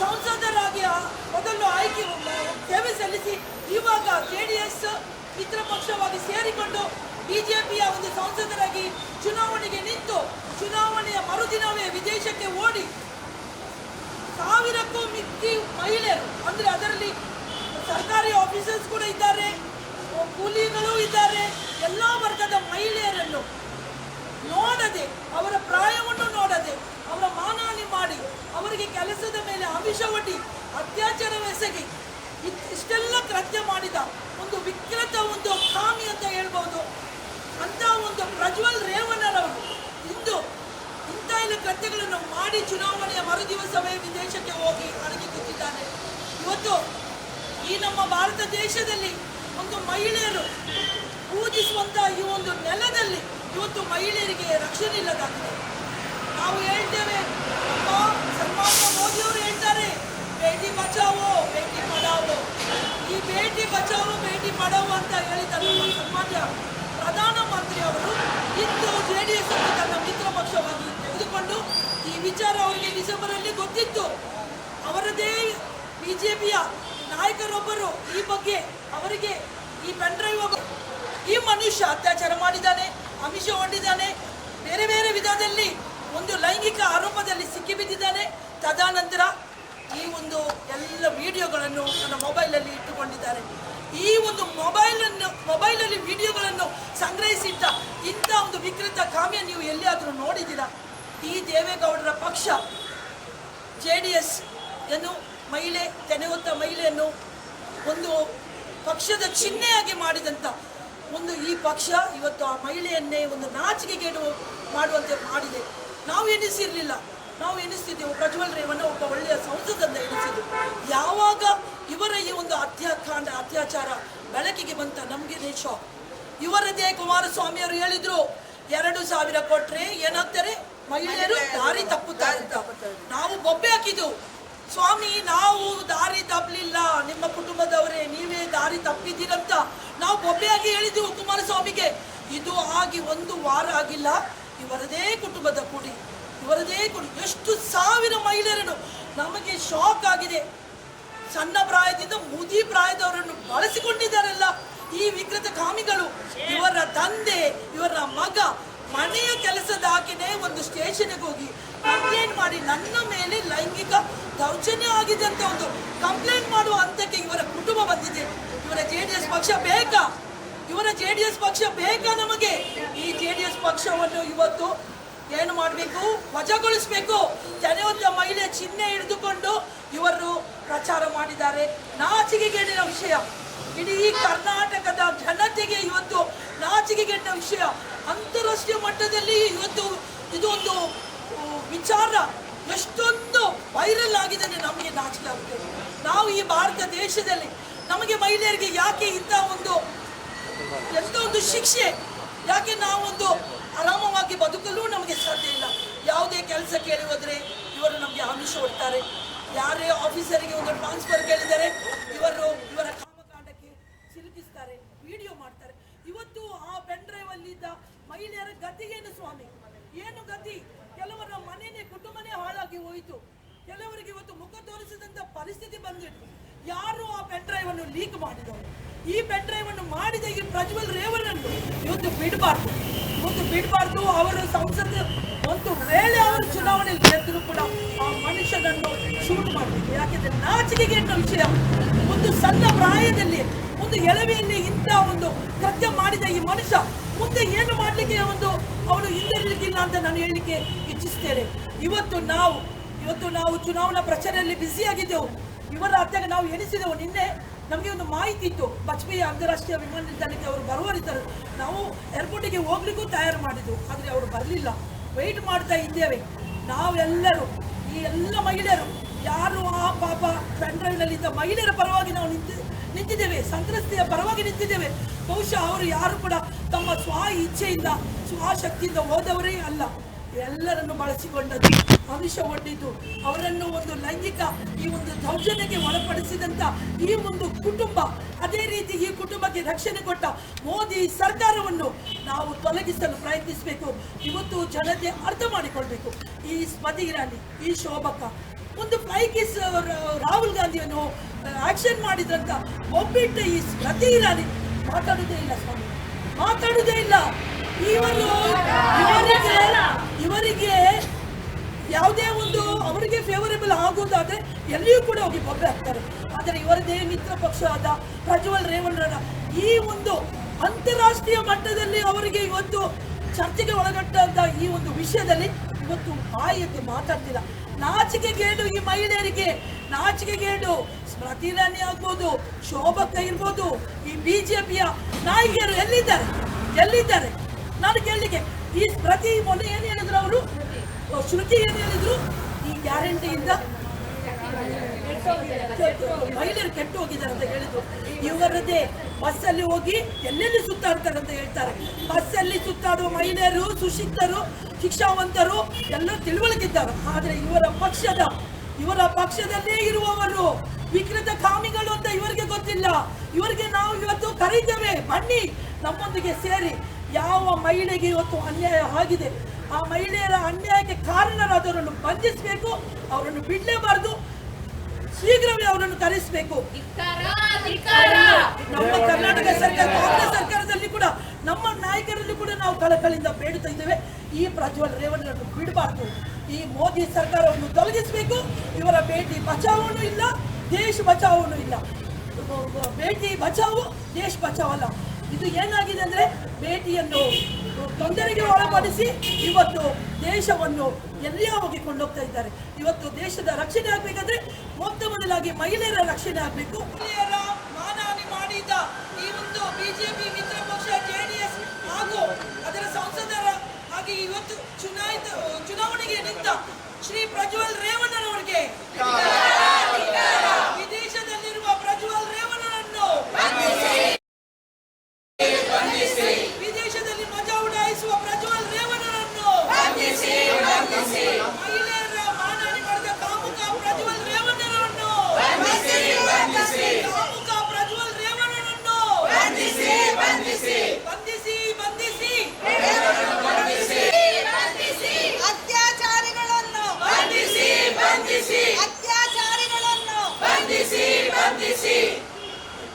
ಸಂಸದರಾಗಿ ಮೊದಲು ಆಯ್ಕೆ ಸೇವೆ ಸಲ್ಲಿಸಿ ಇವಾಗ ಜೆ ಡಿ ಎಸ್ ಮಿತ್ರ ಪಕ್ಷವಾಗಿ ಸೇರಿಕೊಂಡು ಬಿಜೆಪಿಯ ಒಂದು ಸಂಸದರಾಗಿ ಚುನಾವಣೆಗೆ ನಿಂತು ಚುನಾವಣೆಯ ಮರುದಿನವೇ ವಿದೇಶಕ್ಕೆ ಓಡಿ ಸಾವಿರಕ್ಕೂ ಮಿಕ್ಕಿ ಮಹಿಳೆಯರು, ಅಂದರೆ ಅದರಲ್ಲಿ ಸರ್ಕಾರಿ ಆಫೀಸರ್ಸ್ ಕೂಡ ಇದ್ದಾರೆ, ಕೂಲಿಗಳು ಇದ್ದಾರೆ, ಎಲ್ಲ ವರ್ಗದ ಮಹಿಳೆಯರನ್ನು ನೋಡದೆ, ಅವರ ಪ್ರಾಯವನ್ನು ನೋಡದೆ ಅವರ ಮಾನಹಾನಿ ಮಾಡಿ ಅವರಿಗೆ ಕೆಲಸದ ಮೇಲೆ ಆಮಿಷ ಒಡ್ಡಿ ಅತ್ಯಾಚಾರವೆಸಗಿ ಇತ್- ಇಷ್ಟೆಲ್ಲ ಕೃತ್ಯ ಮಾಡಿದ ಒಂದು ವಿಕೃತ ಒಂದು ಕಾಮಿ ಅಂತ ಹೇಳ್ಬೋದು ಅಂತ ಒಂದು ಪ್ರಜ್ವಲ್ ರೇವಣ್ಣರವರು ಇಂದು ಎಲ್ಲ ಕೃತ್ಯಗಳನ್ನು ಮಾಡಿ ಚುನಾವಣೆಯ ಮರುದಿವಸವೇ ವಿದೇಶಕ್ಕೆ ಹೋಗಿ ಅಡಗಿ ಕೂತಿದ್ದಾನೆ ಇವತ್ತು ಈ ನಮ್ಮ ಭಾರತ ದೇಶದಲ್ಲಿ ಒಂದು ಮಹಿಳೆಯರು ಪೂಜಿಸುವಂತಹ ಈ ಒಂದು ನೆಲದಲ್ಲಿ ಇವತ್ತು ಮಹಿಳೆಯರಿಗೆ ರಕ್ಷಣೆ ಇಲ್ಲದಾಗಿದೆ. ನಾವು ಹೇಳ್ತೇವೆ ನಮ್ಮ ಸನ್ಮಾನ್ಯ ಮೋದಿಯವರು ಹೇಳ್ತಾರೆ ಭೇಟಿ ಬಚಾವೋ ಭೇಟಿ ಪಡಾವೋ. ಈ ಭೇಟಿ ಬಚಾವೋ ಭೇಟಿ ಪಡಾವೋ ಅಂತ ಹೇಳಿದ ನಮ್ಮ ಸನ್ಮಾನ್ಯ ಪ್ರಧಾನಮಂತ್ರಿ ಅವರು ಇಂದು ಜೆ ಡಿ ಎಸ್ ಅನ್ನು ತನ್ನ ಮಿತ್ರ ಪಕ್ಷವಾಗಿ ತೆಗೆದುಕೊಂಡು ಈ ವಿಚಾರ ಅವರಿಗೆ ಡಿಸೆಂಬರ್ ಅಲ್ಲಿ ಗೊತ್ತಿತ್ತು. ಅವರದೇ ಬಿಜೆಪಿಯ ನಾಯಕರೊಬ್ಬರು ಈ ಬಗ್ಗೆ ಅವರಿಗೆ ಈ ಪೆನ್ಡ್ರೈವ್ ಈ ಮನುಷ್ಯ ಅತ್ಯಾಚಾರ ಮಾಡಿದ್ದಾನೆ, ಅಮಿಷ ಹೊಂದಿದ್ದಾನೆ, ಬೇರೆ ಬೇರೆ ವಿಧದಲ್ಲಿ ಒಂದು ಲೈಂಗಿಕ ಆರೋಪದಲ್ಲಿ ಸಿಕ್ಕಿಬಿದ್ದಿದ್ದಾನೆ. ತದನಂತರ ಈ ಒಂದು ಎಲ್ಲ ವಿಡಿಯೋಗಳನ್ನು ನನ್ನ ಮೊಬೈಲಲ್ಲಿ ಇಟ್ಟುಕೊಂಡಿದ್ದಾರೆ. ಈ ಒಂದು ಮೊಬೈಲನ್ನು, ಮೊಬೈಲಲ್ಲಿ ವಿಡಿಯೋಗಳನ್ನು ಸಂಗ್ರಹಿಸಿಟ್ಟ ಇಂಥ ಒಂದು ವಿಕೃತ ಕಾಮ್ಯ ನೀವು ಎಲ್ಲಿಯಾದರೂ ನೋಡಿದ್ದೀರಾ? ಈ ದೇವೇಗೌಡರ ಪಕ್ಷ ಜೆ ಡಿ ಎಸ್ ಯನ್ನು ಮಹಿಳೆ ತೆನೆ ಹೊತ್ತ ಮಹಿಳೆಯನ್ನು ಒಂದು ಪಕ್ಷದ ಚಿಹ್ನೆಯಾಗಿ ಮಾಡಿದಂಥ ಒಂದು ಈ ಪಕ್ಷ ಇವತ್ತು ಆ ಮಹಿಳೆಯನ್ನೇ ಒಂದು ನಾಚಿಕೆಗೇಡು ಮಾಡುವಂತೆ ಮಾಡಿದೆ. ನಾವು ಎನಿಸಿರಲಿಲ್ಲ ನಾವು ಎನಿಸ್ತಿದ್ದೆವು ಪ್ರಜ್ವಲ್ ರೇವಣ್ಣ ಒಬ್ಬ ಒಳ್ಳೆಯ ಸಂಸದಂತ ಎನಿಸಿದ್ದು ಯಾವಾಗ ಇವರ ಈ ಒಂದು ಅತ್ಯಾಕಾಂಡ ಅತ್ಯಾಚಾರ ಬೆಳಕಿಗೆ ಬಂತ ನಮಗೆ ಶಾಕ್ ಇವರದೇ ಕುಮಾರಸ್ವಾಮಿ ಅವರು ಹೇಳಿದರು, ಎರಡು ಸಾವಿರ ಕೊಟ್ಟರೆ ಏನಾಗ್ತಾರೆ ಮಹಿಳೆಯರು ದಾರಿ ತಪ್ಪುತ್ತಾರೆ. ಅಂತ ನಾವು ಬೊಬ್ಬೆ ಹಾಕಿದ್ದು ಸ್ವಾಮಿ, ನಾವು ದಾರಿ ತಪ್ಪಲಿಲ್ಲ ನಿಮ್ಮ ಕುಟುಂಬದವರೇ, ನೀವೇ ದಾರಿ ತಪ್ಪಿದ್ದೀರಂತ ನಾವು ಬೊಬ್ಬೆಯಾಗಿ ಹೇಳಿದ್ದೀವಿ ಕುಮಾರಸ್ವಾಮಿಗೆ. ಇದು ಆಗಿ ಒಂದು ವಾರ ಆಗಿಲ್ಲ. ಇವರದೇ ಕುಟುಂಬದ ಕುಡಿ, ಇವರದೇ ಕುಡಿ. ಎಷ್ಟು ಸಾವಿರ ಮಹಿಳೆಯರನ್ನು ನಮಗೆ ಶಾಕ್ ಆಗಿದೆ. ಸಣ್ಣ ಪ್ರಾಯದಿಂದ ಮುದಿ ಪ್ರಾಯದವರನ್ನು ಬಳಸಿಕೊಂಡಿದ್ದಾರಲ್ಲ ಈ ವಿಕೃತ ಕಾಮಿಗಳು. ಇವರ ತಂದೆ, ಇವರ ಮಗ ಮನೆಯ ಕೆಲಸದಾಗಿನೇ ಒಂದು ಸ್ಟೇಷನ್ಗೆ ಹೋಗಿ ಕಂಪ್ಲೇಂಟ್ ಮಾಡಿ ನನ್ನ ಮೇಲೆ ಲೈಂಗಿಕ ದೌರ್ಜನ್ಯ ಆಗಿದೆ ಅಂತ ಒಂದು ಕಂಪ್ಲೇಂಟ್ ಮಾಡುವ ಹಂತಕ್ಕೆ ಇವರ ಕುಟುಂಬ ಬಂದಿದೆ. ಇವರ ಜೆ ಡಿ ಎಸ್ ಪಕ್ಷ ಬೇಕಾ? ಇವರ ಜೆ ಪಕ್ಷ ಬೇಕಾ ನಮಗೆ? ಈ ಜೆ ಡಿ ಎಸ್ ಪಕ್ಷವನ್ನು ಇವತ್ತು ಏನು ಮಾಡಬೇಕು? ವಜಾಗೊಳಿಸಬೇಕು. ಜನವಂತ ಮಹಿಳೆ ಚಿಹ್ನೆ ಹಿಡಿದುಕೊಂಡು ಇವರು ಪ್ರಚಾರ ಮಾಡಿದ್ದಾರೆ. ನಾಚಿಕೆಗೇಡಿನ ವಿಷಯ. ಇಡೀ ಕರ್ನಾಟಕದ ಜನತೆಗೆ ಇವತ್ತು ನಾಚಿಕೆಗೇಡಿನ ವಿಷಯ. ಅಂತಾರಾಷ್ಟ್ರೀಯ ಮಟ್ಟದಲ್ಲಿ ಇವತ್ತು ಇದು ಒಂದು ಆ, ವಿಚಾರ ಎಷ್ಟೊಂದು ವೈರಲ್ ಆಗಿದೆ ನಮಗೆ ನಾಚಿಕೆ ನಾವು ಈ ಭಾರತ ದೇಶದಲ್ಲಿ ನಮಗೆ ಮಹಿಳೆಯರಿಗೆ ಯಾಕೆ ಇಂಥ ಒಂದು ಎಂಥ ಒಂದು ಶಿಕ್ಷೆ ಯಾಕೆ ನಾವೊಂದು ಆರಾಮವಾಗಿ ಬದುಕಲು ನಮಗೆ ಸಾಧ್ಯ ಇಲ್ಲ. ಯಾವುದೇ ಕೆಲಸ ಕೇಳಿ ಹೋದರೆ ಇವರು ನಮಗೆ ಆಮಿಷ ಕೊಡ್ತಾರೆ ಯಾರೇ ಆಫೀಸರಿಗೆ ಒಂದು ಟ್ರಾನ್ಸ್ಫರ್ ಕೇಳಿದರೆ ಇವರು ಇವರ ಕಾಮಕಾಂಡಕ್ಕೆ ಸಿಲುಕಿಸ್ತಾರೆ ವಿಡಿಯೋ ಮಾಡ್ತಾರೆ ಇವತ್ತು ಆ ಪೆನ್ ಡ್ರೈವ್ ಅಲ್ಲಿದ್ದ ಮಹಿಳೆಯರ ಗತಿಗೇನು ಸ್ವಾಮಿ ಏನು ಗತಿ ಕೆಲವರ ಮನೆನೇ ಕುಟುಂಬನೇ ಹಾಳಾಗಿ ಹೋಯಿತು ಕೆಲವರಿಗೆ ಇವತ್ತು ಮುಖ ತೋರಿಸಿದಂತ ಪರಿಸ್ಥಿತಿ ಬಂದಿತ್ತು ಯಾರು ಆ ಪೆನ್ ಡ್ರೈವ್ ಅನ್ನು ಲೀಕ್ ಮಾಡಿದವರು? ಈ ಪೆನ್ ಡ್ರೈವ್ ಅನ್ನು ಮಾಡಿದ ಈ ಪ್ರಜ್ವಲ್ ರೇವಣ್ಣನ್ನು ಇವತ್ತು ಬಿಡಬಾರ್ದು. ಇವತ್ತು ಬಿಡಬಾರ್ದು, ಅವರು ಸಂಸತ್ ಒಂದು ವೇಳೆ ಅವರು ಚುನಾವಣೆಯಲ್ಲಿ ಗೆದ್ದರೂ ಕೂಡ ಆ ಮನುಷ್ಯನನ್ನು ಶೂಟ್ ಮಾಡಬೇಕು. ಯಾಕೆಂದ್ರೆ ನಾಚಿಕೆಗೆ ವಿಷಯ. ಒಂದು ಸಣ್ಣ ಪ್ರಾಯದಲ್ಲಿ, ಒಂದು ಎಳವೆಯಲ್ಲಿ ಇಂಥ ಒಂದು ಕೃತ್ಯ ಮಾಡಿದ ಈ ಮನುಷ್ಯ, ಮುಂದೆ ಏನು ಮಾಡಲಿಕ್ಕೆ ಒಂದು ಅವನು ಹಿಂದಿರಲಿಕ್ಕಿಲ್ಲ ಅಂತ ನಾನು ಹೇಳಲಿಕ್ಕೆ ಇಚ್ಛಿಸ್ತೇನೆ. ಇವತ್ತು ನಾವು ಇವತ್ತು ನಾವು ಚುನಾವಣಾ ಪ್ರಚಾರದಲ್ಲಿ ಬ್ಯುಸಿ ಆಗಿದ್ದೆವು. ಇವರ ಹತ್ತಿರ ನಾವು ಎಣಿಸಿದೆವು. ನಿನ್ನೆ ನಮಗೆ ಒಂದು ಮಾಹಿತಿ ಇತ್ತು. ಬಜ್ಪೇಯಿ ಅಂತಾರಾಷ್ಟ್ರೀಯ ವಿಮಾನ ನಿಲ್ದಾಣಕ್ಕೆ ಅವರು ಬರುವರಿದ್ದರು ನಾವು ಏರ್ಪೋರ್ಟಿಗೆ ಹೋಗ್ಲಿಕ್ಕೂ ತಯಾರು ಮಾಡಿದ್ದು ಆದರೆ ಅವರು ಬರಲಿಲ್ಲ. ವೆಯ್ಟ್ ಮಾಡ್ತಾ ಇದ್ದೇವೆ. ನಾವೆಲ್ಲರೂ, ಈ ಎಲ್ಲ ಮಹಿಳೆಯರು, ಯಾರು ಆ ಪಾಪ ಪೆಂಡ್ರೈವ್ನಲ್ಲಿದ್ದ ಮಹಿಳೆಯರ ಪರವಾಗಿ ನಾವು ನಿಂತು, ನಿಂತಿದ್ದೇವೆ. ಸಂತ್ರಸ್ತೆಯ ಪರವಾಗಿ ನಿಂತಿದ್ದೇವೆ. ಬಹುಶಃ ಅವರು ಯಾರು ಕೂಡ ತಮ್ಮ ಸ್ವ ಇಚ್ಛೆಯಿಂದ ಸ್ವಶಕ್ತಿಯಿಂದ ಹೋದವರೇ ಅಲ್ಲ. ಎಲ್ಲರನ್ನು ಬಳಸಿಕೊಂಡದ್ದು. ಒಡ್ಡಿದ್ದು ಅವರನ್ನು ಒಂದು ಲೈಂಗಿಕ, ಈ ಒಂದು ದೌರ್ಜನ್ಯಕ್ಕೆ ಒಳಪಡಿಸಿದಂತ ಈ ಒಂದು ಕುಟುಂಬ, ಅದೇ ರೀತಿ ಈ ಕುಟುಂಬಕ್ಕೆ ರಕ್ಷಣೆ ಕೊಟ್ಟ ಮೋದಿ ಸರ್ಕಾರವನ್ನು ನಾವು ತೊಲಗಿಸಲು ಪ್ರಯತ್ನಿಸಬೇಕು. ಇವತ್ತು ಜನತೆ ಅರ್ಥ ಮಾಡಿಕೊಳ್ಬೇಕು. ಈ ಸ್ಮತಿ ಇರಾನಿ ಈ ಶೋಭಕ. ಒಂದು ಪೈಕಿಸ್ ರಾಹುಲ್ ಗಾಂಧಿಯನ್ನು ಆಕ್ಷನ್ ಮಾಡಿದಂತ ಒಬ್ಬಿಟ್ಟು ಈ ಸ್ಮೃತಿ ಇರಾನಿ ಮಾತಾಡುವುದೇ ಇಲ್ಲ ಸ್ವಾಮಿ. ಮಾತಾಡುವುದೇ ಇಲ್ಲ. ಇವರು ಇವರಿಗೆ ಇವರಿಗೆ ಯಾವುದೇ ಒಂದು ಅವರಿಗೆ ಫೇವರೇಬಲ್ ಆಗುವುದಾದ್ರೆ ಎಲ್ಲಿಯೂ ಕೂಡ ಹೋಗಿ ಬೊಬ್ಬೆ ಹಾಕ್ತಾರೆ. ಆದರೆ ಇವರದೇ ಮಿತ್ರ ಪಕ್ಷ ಆದ ಪ್ರಜ್ವಲ್ ರೇವಣ್ಣರ ಈ ಒಂದು ಅಂತಾರಾಷ್ಟ್ರೀಯ ಮಟ್ಟದಲ್ಲಿ ಅವರಿಗೆ ಇವತ್ತು ಚರ್ಚೆಗೆ ಒಳಗಟ್ಟಂತ ಈ ಒಂದು ವಿಷಯದಲ್ಲಿ ಇವತ್ತು ಬಾಯಿಗೆ ಮಾತಾಡ್ತಿಲ್ಲ. ನಾಚಿಕೆಗೇಡು ಈ ಮಹಿಳೆಯರಿಗೆ. ನಾಚಿಕೆಗೇಡು ಸ್ಮೃತಿ ಇರಾನಿ ಆಗ್ಬೋದು ಶೋಭಕ್ಕ ಇರ್ಬೋದು, ಈ ಬಿಜೆಪಿಯ ನಾಯಕಿಯರು ಎಲ್ಲಿದ್ದಾರೆ? ಎಲ್ಲಿದ್ದಾರೆ? ನಾನು ಕೇಳಲಿಕ್ಕೆ, ಈ ಪ್ರತಿ ಮೊನ್ನೆ ಏನು ಹೇಳಿದ್ರು ಅವರು? ಶ್ರುತಿ ಏನು ಹೇಳಿದ್ರು? ಈ ಗ್ಯಾರಂಟಿಯಿಂದ ಮಹಿಳೆಯರು ಕೆಟ್ಟು ಹೋಗಿದ್ದಾರೆ ಅಂತ ಹೇಳಿದ್ರು. ಇವರದ್ದೇ ಬಸ್ಸಲ್ಲಿ ಹೋಗಿ ಎಲ್ಲೆಲ್ಲಿ ಸುತ್ತಾಡ್ತಾರೆ ಅಂತ ಹೇಳ್ತಾರೆ. ಬಸ್ಸಲ್ಲಿ ಸುತ್ತಾಡುವ ಮಹಿಳೆಯರು, ಸುಶಿಕ್ತರು, ಶಿಕ್ಷಾವಂತರು ಎಲ್ಲ ತಿಳುವಳಿಕಿದ್ದಾರೆ. ಆದರೆ ಇವರ ಪಕ್ಷದ ಇವರ ಪಕ್ಷದಲ್ಲೇ ಇರುವವರು ವಿಕೃತ ಕಾಮಿಗಳು ಅಂತ ಇವರಿಗೆ ಗೊತ್ತಿಲ್ಲ. ಇವರಿಗೆ ನಾವು ಇವತ್ತು ಕರೀತೇವೆ. ಬನ್ನಿ, ನಮ್ಮೊಂದಿಗೆ ಸೇರಿ. ಯಾವ ಮಹಿಳೆಗೆ ಇವತ್ತು ಅನ್ಯಾಯ ಆಗಿದೆ? ಆ ಮಹಿಳೆಯರ ಅನ್ಯಾಯಕ್ಕೆ ಕಾರಣರಾದವರನ್ನು ಬಂಧಿಸಬೇಕು ಅವರನ್ನು ಬಿಡಲೇಬಾರದು. ಶೀಘ್ರವೇ ಅವರನ್ನು ಕರೆಸಬೇಕು. ನಮ್ಮ ಕರ್ನಾಟಕ ಸರ್ಕಾರ ಕಾಂಗ್ರೆಸ್ ಸರ್ಕಾರದಲ್ಲಿ ಕೂಡ ನಮ್ಮ ನಾಯಕರಲ್ಲಿ ಕೂಡ ನಾವು ಕಳಕಳಿಂದ ಬೇಡುತ್ತಾ ಇದ್ದೇವೆ. ಈ ಪ್ರಜ್ವಲ್ ರೇವಣ್ಣರನ್ನು ಬಿಡಬಾರ್ದು. ಈ ಮೋದಿ ಸರ್ಕಾರವನ್ನು ತೊಲಗಿಸಬೇಕು. ಇವರ ಭೇಟಿ ಬಚಾವನು ಇಲ್ಲ ದೇಶ ಬಚಾವನು ಇಲ್ಲ. ಭೇಟಿ ಬಚಾವು ದೇಶ ಬಚಾವ್ ಅಲ್ಲ ಇದು ಏನಾಗಿದೆ ಅಂದ್ರೆ ಭೇಟಿಯನ್ನು ತೊಂದರೆಗೆ ಒಳಪಡಿಸಿ ಇವತ್ತು ದೇಶವನ್ನು ಎಲ್ಲಿಯೋ ಹೋಗಿ ಕೊಂಡೋಗ್ತಾ ಇದ್ದಾರೆ? ಇವತ್ತು ದೇಶದ ರಕ್ಷಣೆ ಆಗ್ಬೇಕಾದ್ರೆ ಮೊತ್ತ ಮೊದಲಾಗಿ ಮಹಿಳೆಯರ ರಕ್ಷಣೆ ಆಗಬೇಕು. ಮಹಿಳೆಯರ ಮಾನಹಾನಿ ಮಾಡಿದ ಈ ಒಂದು ಬಿಜೆಪಿ ಮಿತ್ರ ಪಕ್ಷ ಜೆಡಿಎಸ್ ಹಾಗೂ ಅದರ ಸಂಸದರ ಹಾಗೆ ಇವತ್ತು ಚುನಾಯಿತ, ಚುನಾವಣೆಗೆ ನಿಂತ ಶ್ರೀ ಪ್ರಜ್ವಲ್ ರೇವಣ್ಣನವರಿಗೆ.